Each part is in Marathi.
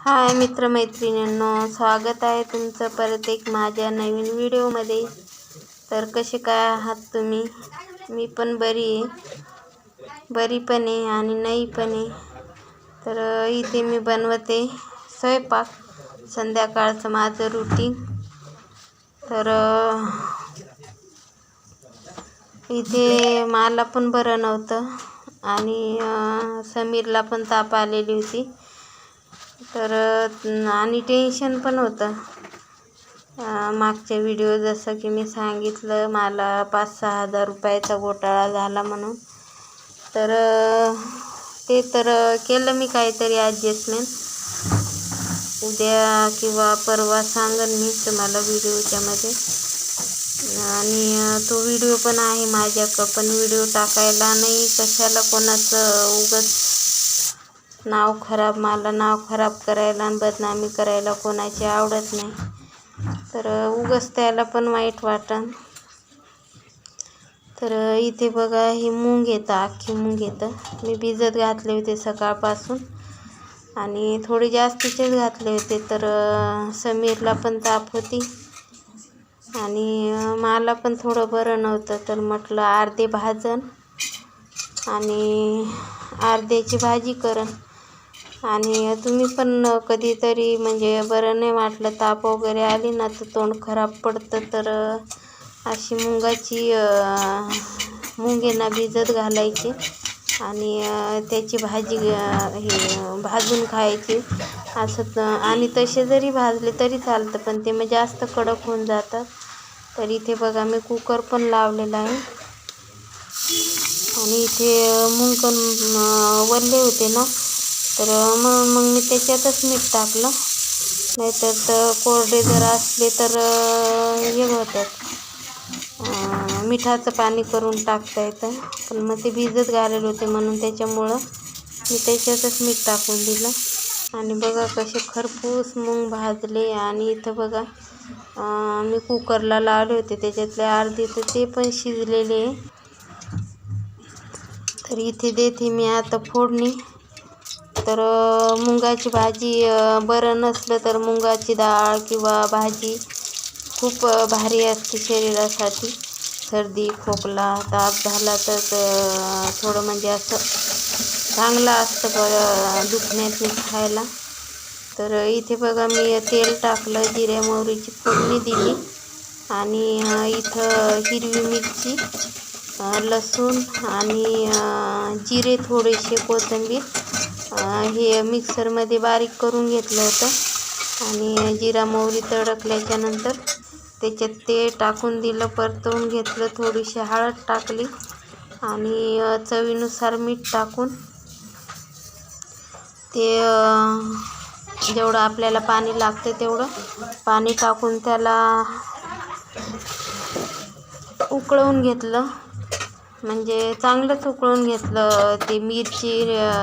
हाय मित्रमैत्रिणींनो स्वागत आहे तुमचं परत एक माझ्या नवीन व्हिडिओमध्ये. तर कसे काय आहात तुम्ही? मी पण बरी आहे. बरी पण आहे आणि नाही पण आहे. तर इथे मी बनवते स्वयंपाक संध्याकाळचं माझं रुटीन तर इथे मला पण बरं नव्हतं आणि समीरला पण ताप आलेली होती. तर आणि टेन्शन पण होतं. मागच्या व्हिडिओ जसं की मी सांगितलं मला पाच सहा हजार रुपयाचा घोटाळा झाला म्हणून. तर ते तर केलं मी काहीतरी ॲडजस्टमेंट उद्या किंवा परवा सांगन मी तुम्हाला व्हिडिओच्यामध्ये आणि तो व्हिडिओ पण आहे माझ्याकडं पण व्हिडिओ टाकायला नाही कशाला कोणाचं उगत नाव खराब मला नाव खराब करायला आणि बदनामी करायला कोणाची आवडत नाही. तर उगस त्याला पण वाईट वाटन. तर इथे बघा हे मूंग येतं अख्खी मूंग येतं मी भिजत घातले होते सकाळपासून आणि थोडे जास्तीचेच घातले होते तर समीरला पण ताप होती आणि मला पण थोडं बरं नव्हतं तर म्हटलं अर्धे भाजन आणि अर्ध्याची भाजी करन आणि तुम्ही पण कधीतरी म्हणजे बरं नाही वाटलं ताप वगैरे आली ना तर तोंड खराब पडतं तर अशी मुगाची मुंगेना भिजत घालायची आणि त्याची भाजी हे भाजून खायची. असं आणि तसे जरी भाजले तरी चालतं पण ते मग जास्त कडक होऊन जातात. तर इथे बघा मी कुकर पण लावलेला आहे. आणि इथे मुंग पण वरले वल्ले होते ना. तर मग मग मी त्याच्यातच मीठ टाकलं. नाहीतर तर कोरडे जर असले तर हे होतात. मिठाचं पाणी करून टाकता येतं. पण मग ते भिजत घालेल होते म्हणून त्याच्यामुळं मी त्याच्यातच मीठ टाकून दिलं. आणि बघा कसे खरपूस मूग भाजले. आणि इथं बघा मी कुकरला लावले होते. त्याच्यातले अर्धे तर ते पण शिजलेले. आहे तर इथे देते मी आता फोडणी. तर मुगाची भाजी बरं नसलं तर मुगाची डाळ किंवा भाजी खूप भारी असते शरीरासाठी. सर्दी खोकला ताप झाला तर थोडं म्हणजे असं चांगलं असतं बरं दुखण्यात खायला. तर इथे बघा मी तेल टाकलं जिऱ्या मोहरीची फोडणी दिली आणि इथं हिरवी मिरची लसूण आणि जिरे थोडेसे कोथिंबीर हे मिक्सरमध्ये बारीक करून घेतलं होतं. आणि जिरा मोहरी तडकल्याच्यानंतर त्याच्यात ते टाकून दिलं परतवून घेतलं थोडीशी हळद टाकली. आणि चवीनुसार मीठ टाकून ते जेवढं आपल्याला पाणी लागतं तेवढं पाणी टाकून त्याला उकळवून घेतलं. म्हणजे चांगलंच उकळून घेतलं ते मिरची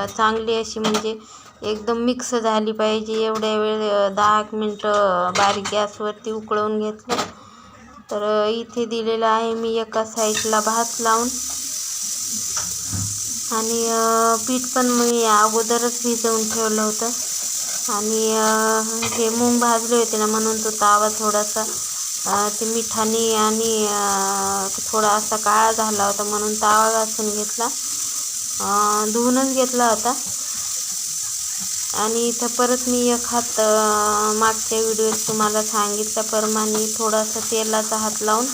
चांगली अशी म्हणजे एकदम मिक्स झाली पाहिजे. एवढ्या वेळ दहा एक मिनटं बारीक गॅसवरती उकळवून घेतलं. तर इथे दिलेलं आहे मी एका साईडला भात लावून. आणि पीठ पण मी अगोदरच भिजवून ठेवलं होतं. आणि हे मूग भाजले होते ना म्हणून तो तावा थोडासा ते मिठाने आणि थोडा असा काळा झाला होता म्हणून तावा घासून घेतला. धुवूनच घेतला होता. आणि इथं परत मी एक हात मागच्या व्हिडिओत तुम्हाला सांगितल्याप्रमाणे थोडासा तेलाचा हात लावून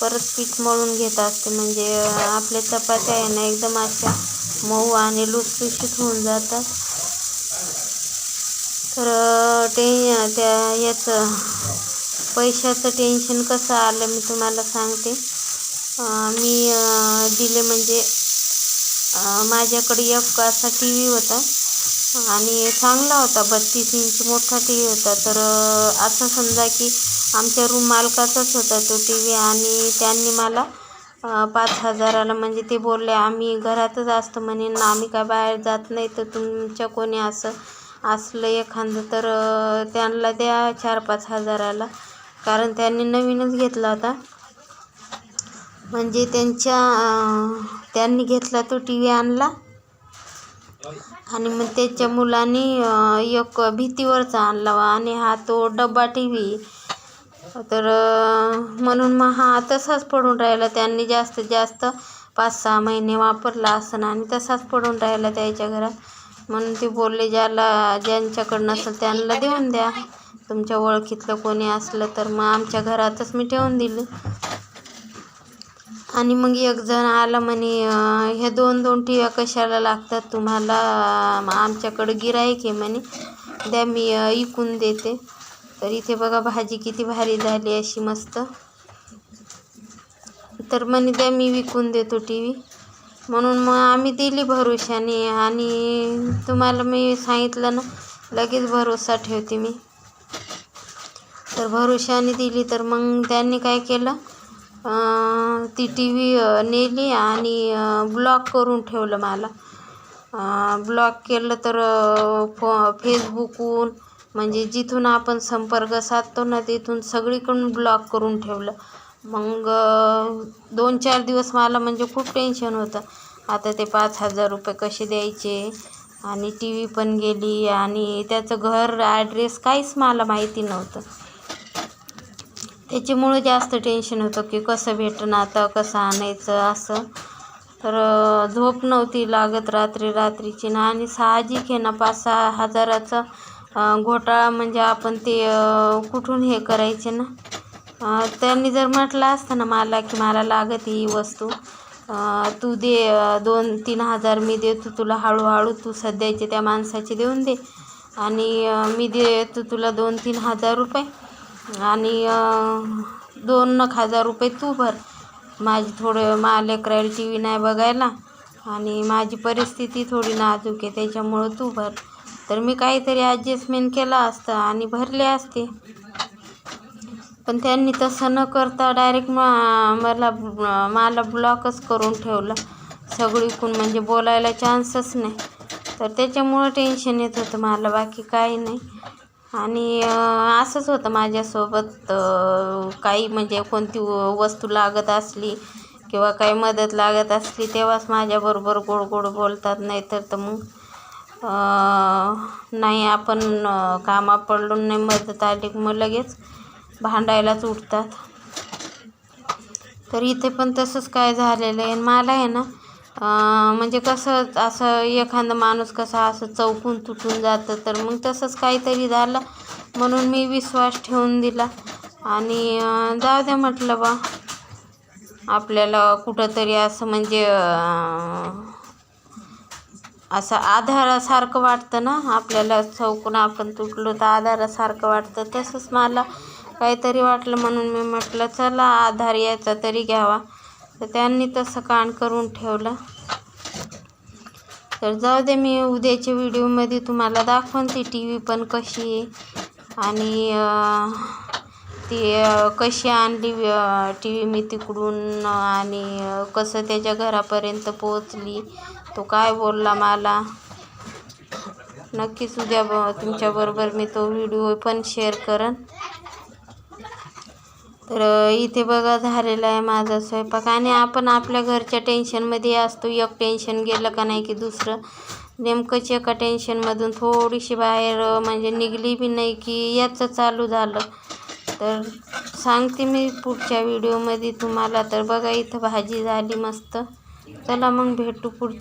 परत पीठ मळून घेत असते. म्हणजे आपल्या चपात्या आहे ना एकदम अशा मऊ आणि लुसलुशीत होऊन जातात. तर ते त्या याचं पैशाचं टेन्शन कसं आलं मी तुम्हाला सांगते. मी दिले म्हणजे माझ्याकडे एक असा टी व्ही होता. आणि चांगला होता बत्तीस इंच मोठा टी व्ही होता. तर असं समजा की आमच्या रूम मालकाचाच होता तो टी व्ही आणि त्यांनी मला पाच हजाराला म्हणजे ते बोलले आम्ही घरातच असतो म्हणे ना आम्ही काय बाहेर जात नाही तर तुमच्या कोणी असं असलं एखादं तर त्यांना द्या चार पाच हजाराला. कारण त्यांनी नवीनच घेतला होता. म्हणजे त्यांच्या त्यांनी घेतला तो टी व्ही आणला. आणि मग त्याच्या मुलांनी एक भीतीवरचा आणला आणि हा तो डब्बा टी व्ही. तर म्हणून मग हा तसाच पडून राहिला. त्यांनी जास्तीत जास्त पाच सहा महिने वापरला असं आणि तसाच पडून राहिला त्याच्या घरात. म्हणून ते बोलले ज्याला ज्यांच्याकडं नसेल त्यांना देऊन द्या. तुमच्या ओळखीतलं कोणी असलं तर मग आमच्या घरातच मी ठेवून दिलं. आणि मग एक जण आला म्हणे ह्या हे दोन दोन टिव्या कशाला लागतात तुम्हाला? आमच्याकडं गिऱ्हाईक आहे म्हणे. द्या मी अं, इकून देते. तर इथे बघा भाजी किती भारी झाली अशी मस्त. तर म्हणे द्या मी विकून देतो टी व्ही. म्हणून मग आम्ही दिली भरोशाने. आणि तुम्हाला मी सांगितलं ना लगेच भरोसा ठेवते मी. तर भरोशाने दिली. तर मग त्यांनी काय केलं? ती टी व्ही नेली आणि ब्लॉक करून ठेवलं मला. ब्लॉक केलं तर फो फेसबुकहून म्हणजे जिथून आपण संपर्क साधतो ना तिथून सगळीकडून ब्लॉक करून ठेवलं. मग दोन चार दिवस मला म्हणजे खूप टेन्शन होतं. आता ते पाच हजार रुपये कसे द्यायचे? आणि टी व्ही पण गेली आणि त्याचं घर ॲड्रेस काहीच मला माहिती नव्हतं. त्याच्यामुळं जास्त टेन्शन होतं की कसं भेटणं आता कसं आणायचं असं. तर झोप नव्हती लागत रात्री रात्रीची. ना आणि साहजिक आहे ना पाच सहा हजाराचा घोटाळा म्हणजे आपण ते कुठून हे करायचे ना? त्यांनी जर म्हटलं असतं ना मला की मला लागत ही वस्तू तू दे दोन तीन हजार मी देतो तुला हळूहळू तू सध्याचे त्या माणसाचे देऊन दे. आणि मी देतो तुला दोन तीन हजार रुपये. आणि दोन एक हजार रुपये तू भर. माझी थोडं मा लेकरायला टी व्ही नाही बघायला. आणि माझी परिस्थिती थोडी नाजूक आहे त्याच्यामुळं तू भर. तर मी काहीतरी ॲडजस्टमेंट केलं असतं आणि भरले असते. पण त्यांनी तसं न करता डायरेक्ट मा मला मला ब्लॉकच करून ठेवलं. सगळीकून म्हणजे बोलायला चान्सच नाही. तर त्याच्यामुळं टेन्शन येत होतं मला बाकी काही नाही. आणि असंच होतं माझ्यासोबत काही म्हणजे कोणती व- वस्तू लागत असली किंवा काही मदत लागत असली तेव्हाच माझ्याबरोबर गोड गोड बोलतात नाहीतर तर मग नाही आपण कामा पडलो नाही मदत आली मग लगेच भांडायलाच उठतात. तर इथे पण तसंच काय झालेलं आहे आणि मला आहे ना म्हणजे कसं असं एखादा माणूस कसा असं चौकून तुटून जातं तर मग तसंच काहीतरी झालं. म्हणून मी विश्वास ठेवून दिला. आणि जाऊ द्या म्हटलं बा आपल्याला कुठंतरी असं म्हणजे असं आधारासारखं वाटतं ना आपल्याला चौकून आपण तुटलो तर आधारासारखं वाटतं. तसंच मला काहीतरी वाटलं म्हणून मी म्हटलं चला आधार यायचा तरी घ्यावा. तर त्यांनी तसं कान करून ठेवलं. तर जाऊ दे मी उद्याच्या व्हिडिओमध्ये तुम्हाला दाखवून ती टी व्ही पण कशी आहे आणि ती कशी आणली टी व्ही मी तिकडून आणि कसं त्याच्या घरापर्यंत पोहोचली तो काय बोलला मला. नक्कीच उद्या ब तुमच्याबरोबर मी तो व्हिडिओ पण शेअर करेन. तर इथे बघा झालेला आहे माझा स्वयंपाक. आणि आपण आपल्या घरच्या टेन्शनमध्ये असतो. एक टेन्शन गेलं का नाही की दुसरं. नेमकंच एका टेन्शनमधून थोडीशी बाहेर म्हणजे निघली बी नाही की याचं चालू झालं. तर सांगते मी पुढच्या व्हिडिओमध्ये तुम्हाला. तर बघा इथं भाजी झाली मस्त. चला मग भेटू पुढच्या